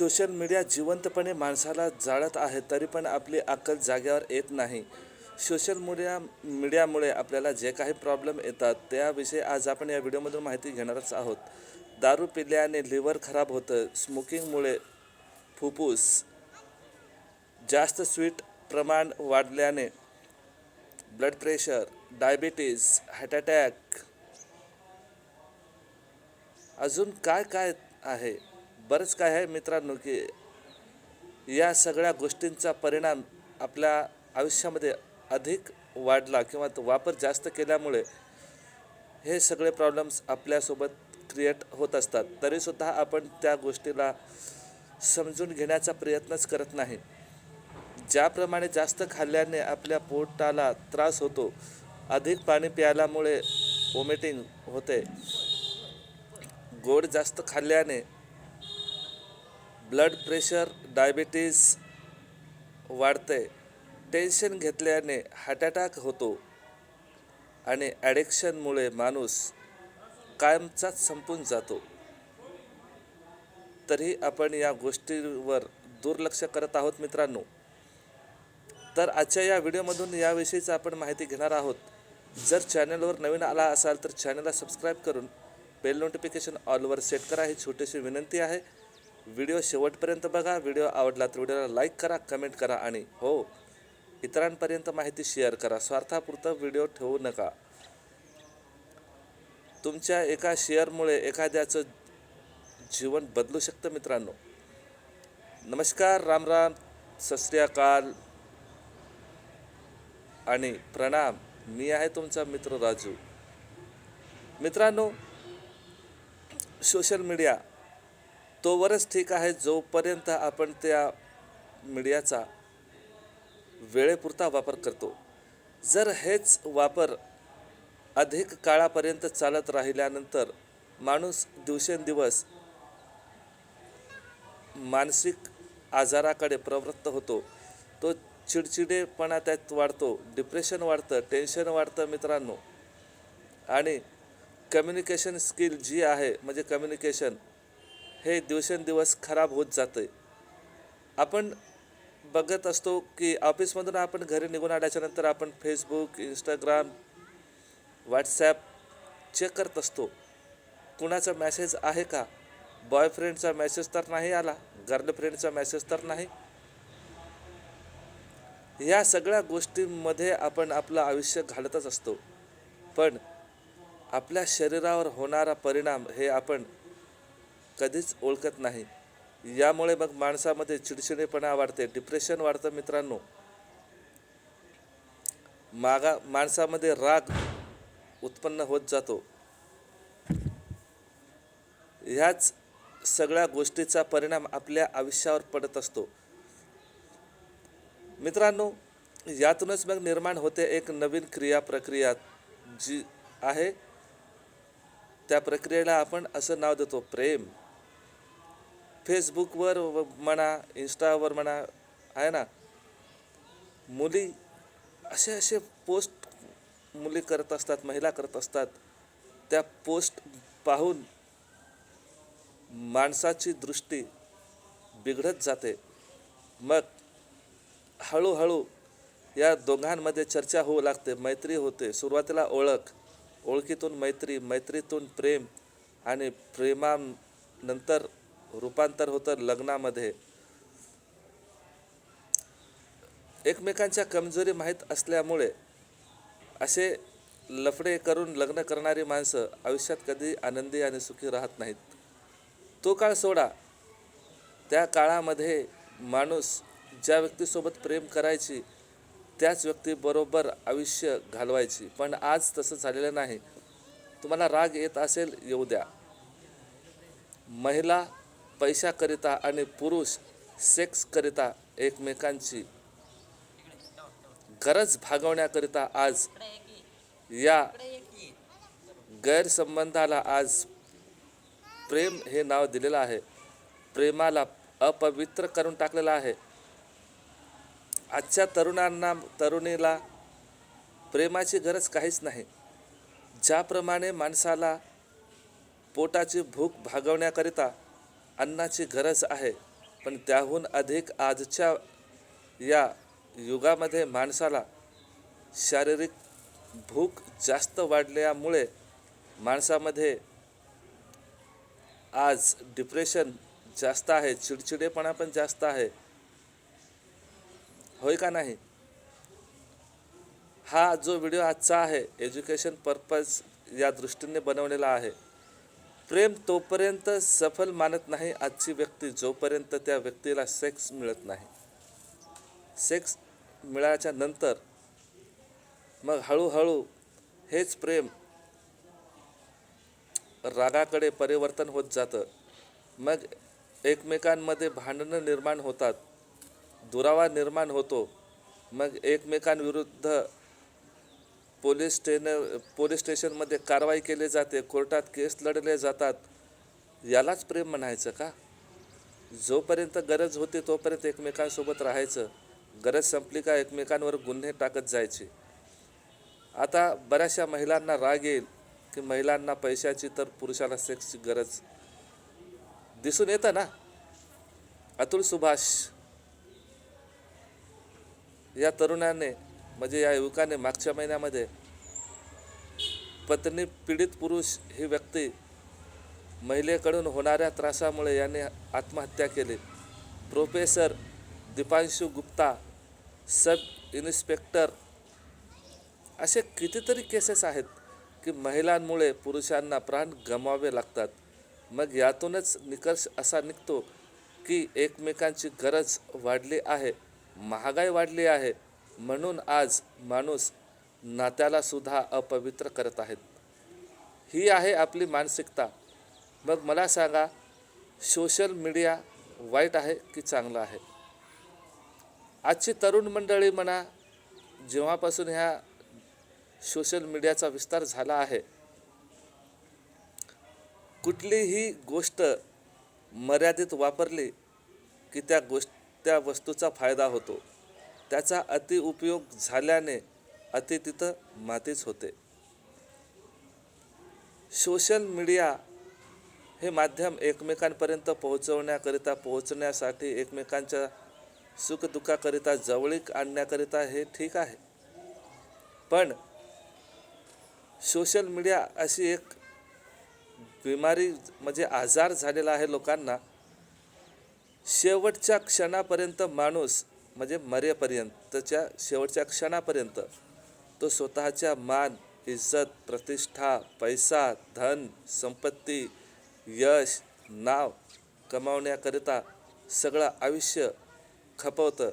Social media जिवंतपणे माणसाला जाळत आहे तरी पण आपली अक्कल जाग्यावर येत नाही. सोशल मीडिया मीडियामुळे आपल्याला जे काही प्रॉब्लेम येतात त्याविषयी आज आपण या व्हिडिओमधून माहिती घेणारच आहोत. दारू पिल्याने लिव्हर खराब होतं स्मोकिंगमुळे फुफ्फूस जास्त स्वीट प्रमाण वाढल्याने blood pressure diabetes heart attack. अजून काय काय आहे? बरंच काय आहे मित्रांनो की या सगळ्या गोष्टींचा परिणाम आपल्या आयुष्यामध्ये अधिक वाढला किंवा तो वापर जास्त केल्यामुळे हे सगळे प्रॉब्लेम्स आपल्यासोबत क्रिएट होत असतात. तरीसुद्धा आपण त्या गोष्टीला समजून घेण्याचा प्रयत्नच करत नाही. ज्याप्रमाणे जास्त खाल्ल्याने आपल्या पोटाला त्रास होतो अधिक पाणी प्यायल्यामुळे वॉमिटिंग होते. गोड जास्त खाल्ल्याने ब्लड प्रेशर डायबिटीज वाढते टेन्शन घेतल्याने हार्ट अटॅक होतो आणि ॲडिक्शनमुळे माणूस कायमचाच संपून जातो. तरी आपण या गोष्टीवर दुर्लक्ष करत आहोत मित्रांनो. तर आजच्या या व्हिडिओमधून याविषयीच आपण माहिती घेणार आहोत. जर चॅनलवर नवीन आला असाल तर चॅनलला सबस्क्राईब करून बेल नोटिफिकेशन ऑलवर सेट करा. ही छोटीशी विनंती आहे. व्हिडिओ शेवटपर्यंत बघा. व्हिडिओ आवडला तर व्हिडिओला लाईक करा कमेंट करा आणि हो इतरांपर्यंत माहिती शेअर करा. स्वार्थापुरतं व्हिडिओ ठेवू नका. तुमच्या एका शेअरमुळे एखाद्याचं जीवन बदलू शकतं मित्रांनो. नमस्कार राम राम सत अकाल आणि प्रणाम मी आहे तुमचा मित्र राजू. मित्रांनो सोशल मीडिया तोवरच ठीक आहे जोपर्यंत आपण त्या मीडियाचा वेळेपुरता वापर करतो. जर हेच वापर अधिक काळापर्यंत चालत राहिल्यानंतर माणूस दिवसेंदिवस मानसिक आजाराकडे प्रवृत्त होतो तो चिडचिडेपणा त्यात वाढतो डिप्रेशन वाढतं टेन्शन वाढतं मित्रांनो. आणि कम्युनिकेशन स्किल जी आहे म्हणजे कम्युनिकेशन हे दिवसेंदिवस खराब होत जातं आपण बघत असतो की ऑफिसमधून आपण घरी निघून आल्याच्यानंतर आपण फेसबुक इंस्टाग्राम व्हॉट्सॲप चेक करत असतो. कुणाचा मॅसेज आहे का? बॉयफ्रेंडचा मेसेज तर नाही आला गर्लफ्रेंडचा मेसेज तर नाही. या सगळ्या गोष्टींमध्ये आपण आपलं आयुष्य घालतच असतो. पण आपल्या शरीरावर होणारा परिणाम हे आपण कधीच ओळखत नाही. यामुळे मग माणसामध्ये चिडचिडेपणा वाढते डिप्रेशन वाढतं मित्रांनो. मागा माणसामध्ये राग उत्पन्न होत जातो. ह्याच सगळ्या गोष्टीचा परिणाम आपल्या आयुष्यावर पडत असतो. मित्रांनो यातूनच मग निर्माण होते एक नवीन क्रिया प्रक्रिया जी आहे त्या प्रक्रियेला आपण असं नाव देतो प्रेम. फेसबुकवर व- म्हणा इंस्टावर म्हणा आहे ना? मुली असे असे पोस्ट मुली करत असतात महिला करत असतात. त्या पोस्ट पाहून माणसाची दृष्टी बिघडत जाते. मग हळूहळू या दोघांमध्ये चर्चा होऊ लागते मैत्री होते. सुरुवातीला ओळख ओळखीतून मैत्री मैत्रीतून प्रेम आणि प्रेमानंतर रूपांतर होतं लग्नामध्ये. एकमेकांच्या कमजोरी माहीत असल्यामुळे असे लफडे करून लग्न करणारी माणसं आयुष्यात कधी आनंदी आणि सुखी राहत नाहीत. तो काळ सोडा. त्या काळामध्ये माणूस ज्या व्यक्तीसोबत प्रेम करायची त्याच व्यक्तीबरोबर आयुष्य घालवायची. पण आज तसं झालेलं नाही. तुम्हाला राग येत असेल येऊ द्या. महिला पैशाकरिता आणि पुरुष सेक्सकरिता एकमेकांची गरज भागवण्याकरिता आज या गैरसंबंधाला आज प्रेम हे नाव दिलेलं आहे. प्रेमाला अपवित्र करून टाकलेलं आहे. आजच्या तरुणांना तरुणीला प्रेमाची गरज काहीच नाही. ज्याप्रमाणे माणसाला पोटाची भूक भागवण्याकरिता अन्नाची गरज आहे. पण त्याहून अधिक आजच्या या युगामध्ये माणसाला शारीरिक भूक जास्त वाढल्यामुळे माणसामध्ये आज डिप्रेशन जास्त आहे चिडचिडेपणा पण जास्त आहे. होय का नाही? हा जो व्हिडिओ आजचा आहे एज्युकेशन पर्पज या दृष्टीने बनवलेला आहे. प्रेम तोपर्यंत सफल मानत नाही आजची व्यक्ती जोपर्यंत त्या व्यक्तीला सेक्स मिळत नाही. सेक्स मिळाल्याच्या नंतर मग हळूहळू हेच प्रेम रागाकडे परिवर्तन होत जातं. मग एकमेकांमध्ये भांडणं निर्माण होतात दुरावा निर्माण होतो. मग एकमेकांविरुद्ध पोलीस स्टेन पोलीस स्टेशनमध्ये कारवाई केली जाते कोर्टात केस लढले जातात. यालाच प्रेम म्हणायचं का? जोपर्यंत गरज होती तोपर्यंत एकमेकांसोबत राहायचं. गरज संपली का एकमेकांवर गुन्हे टाकत जायचे. आता बऱ्याचशा महिलांना राग येईल की महिलांना पैशाची तर पुरुषाला सेक्सची गरज दिसून येतं ना? अतुल सुभाष या तरुणाने म्हणजे या युवकाने मागच्या महिन्यामध्ये पत्नी पीडित पुरुष ही व्यक्ती महिलेकडून होणाऱ्या त्रासामुळे याने आत्महत्या केली. Professor Dipanshu Gupta sub inspector असे कितीतरी केसेस आहेत की महिलांमुळे पुरुषांना प्राण गमावे लागतात. मग यातूनच निकष असा निघतो की एकमेकांची गरज वाढली आहे महागाई वाढली आहे म्हणून आज माणूस नात्याला सुद्धा अपवित्र करत आहेत. ही आहे आपली मानसिकता. मग मला सांगा सोशल मीडिया वाईट आहे की चांगलं आहे? आजची तरुण मंडळी म्हणा जेव्हापासून ह्या सोशल मीडियाचा विस्तार झाला आहे कुठलीही गोष्ट मर्यादित वापरली की त्या गोष्ट त्या वस्तूचा फायदा होतो. त्याचा अतिउपयोग झाल्याने अति तिथं मातीच होते. सोशल मीडिया हे माध्यम एकमेकांपर्यंत पोहोचवण्याकरिता पोहोचण्यासाठी एकमेकांच्या सुखदुःखाकरिता जवळीक आणण्याकरिता हे ठीक आहे. पण सोशल मीडिया अशी एक बिमारी म्हणजे आजार झालेला आहे लोकांना. शेवटच्या क्षणापर्यंत माणूस म्हणजे मरेपर्यंतच्या शेवटच्या क्षणापर्यंत तो स्वतःच्या मान इज्जत प्रतिष्ठा पैसा धन संपत्ती यश नाव कमावण्याकरिता सगळं आयुष्य खपवतं.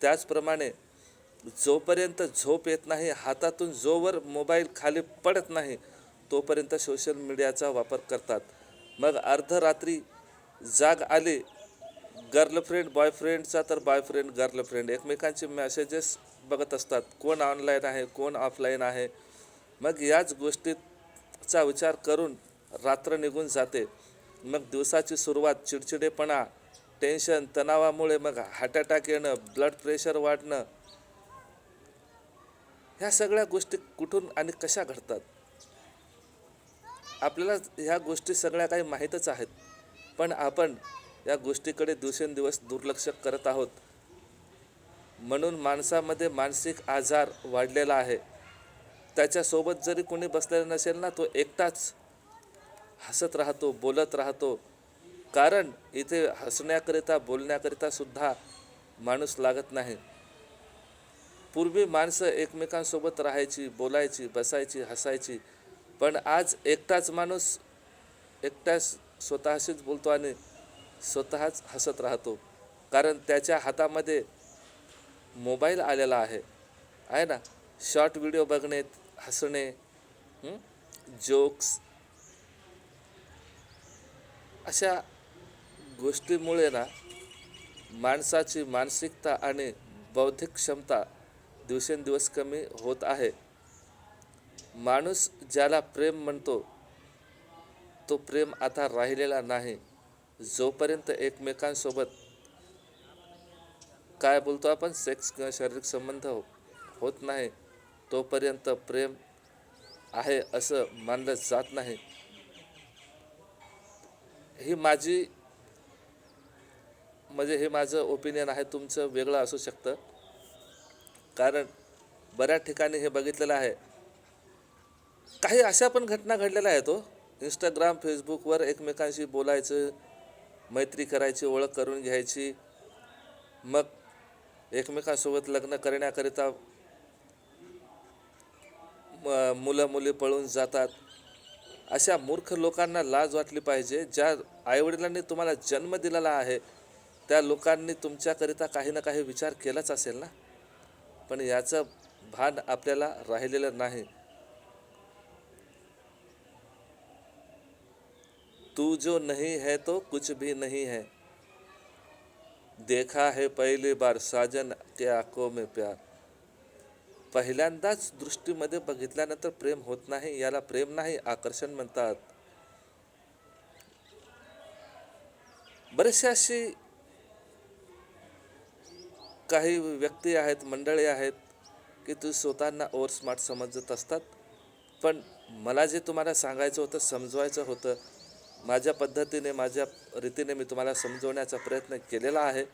त्याचप्रमाणे जोपर्यंत झोप येत नाही हातातून जोवर मोबाईल खाली पडत नाही तोपर्यंत सोशल मीडियाचा वापर करतात. मग अर्धरात्री जाग आली गर्लफ्रेंड बॉयफ्रेंडचा तर बॉयफ्रेंड गर्लफ्रेंड एकमेकांचे मॅसेजेस बघत असतात. कोण ऑनलाईन आहे कोण ऑफलाईन आहे. मग याच गोष्टीचा विचार करून रात्र निघून जाते. मग दिवसाची सुरुवात चिडचिडेपणा टेन्शन तणावामुळे मग हार्ट अटॅक येणं ब्लड प्रेशर वाढणं. ह्या सगळ्या गोष्टी कुठून आणि कशा घडतात? आपल्याला ह्या गोष्टी सगळ्या काही माहीतच आहेत. पण आपण या गोष्टीकडे दिवसेंदिवस दुर्लक्ष करत आहोत. म्हणून माणसामध्ये मानसिक आजार वाढलेला आहे. त्याच्यासोबत जरी कोणी बसलेला नसेल ना तो एकटाच हसत राहतो बोलत राहतो. कारण इथे हसण्याकरिता बोलण्याकरिता सुद्धा माणूस लागत नाही. पूर्वी माणसं एकमेकांसोबत राहायची बोलायची बसायची हसायची. पण आज एकटाच माणूस एकटाच स्वतःशीच बोलतो आणि स्वतःच हसत राहतो. कारण त्याच्या हातामध्ये मोबाईल आलेला आहे. आहे ना? शॉर्ट व्हिडिओ बघणे हसणे जोक्स अशा गोष्टीमुळे ना माणसाची मानसिकता आणि बौद्धिक क्षमता दिवसेंदिवस कमी होत आहे. माणूस ज्याला प्रेम म्हणतो तो प्रेम आता राहिलेला नाही. जोपर्यंत एकमेकांसोबत काय बोलतो आपण सेक्स किंवा शारीरिक संबंध हो-, होत नाही तोपर्यंत प्रेम आहे असं मानलं जात नाही. ही माझी म्हणजे हे माझं ओपिनियन आहे तुमचं वेगळं असू शकतं. कारण बऱ्याच ठिकाणी हे बघितलेलं आहे. काही अशा पण घटना घडलेल्या आहेत हो. इंस्टाग्राम फेसबुकवर एकमेकांशी बोलायचं मैत्री करायची ओळख करून घ्यायची. मग एकमेकांसोबत लग्न करण्याकरिता म- मुलं मुली पळून जातात. अशा मूर्ख लोकांना लाज वाटली पाहिजे. ज्या आईवडिलांनी तुम्हाला जन्म दिलेला आहे त्या लोकांनी तुमच्याकरिता काही ना काही विचार केलाच असेल ना? पण याचं भान आपल्याला राहिलेलं नाही. तू जो नहीं है तो कुछ भी नहीं है। देखा है पहली बार साजन के आंखों में प्यार। पहिल्यांदाच दृष्टीमध्ये बघितल्यानंतर प्रेम होत नाही याला प्रेम नाही आकर्षण म्हणतात. बरेचशाशी अशी काही व्यक्ती आहेत मंडळी आहेत की तू स्वतःना ओवर स्मार्ट समजत असतात. पण मला जे तुम्हाला सांगायचं होतं समजवायचं होतं माझ्या पद्धतीने माझ्या रीतीने मी तुम्हाला समजवण्याचा प्रयत्न केलेला आहे.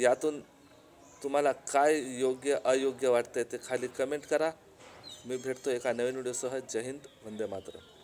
यातून तुम्हाला काय योग्य अयोग्य वाटते ते खाली कमेंट करा. मी भेटतो एका नवीन व्हिडिओसह जय हिंद. वंदे मातरम.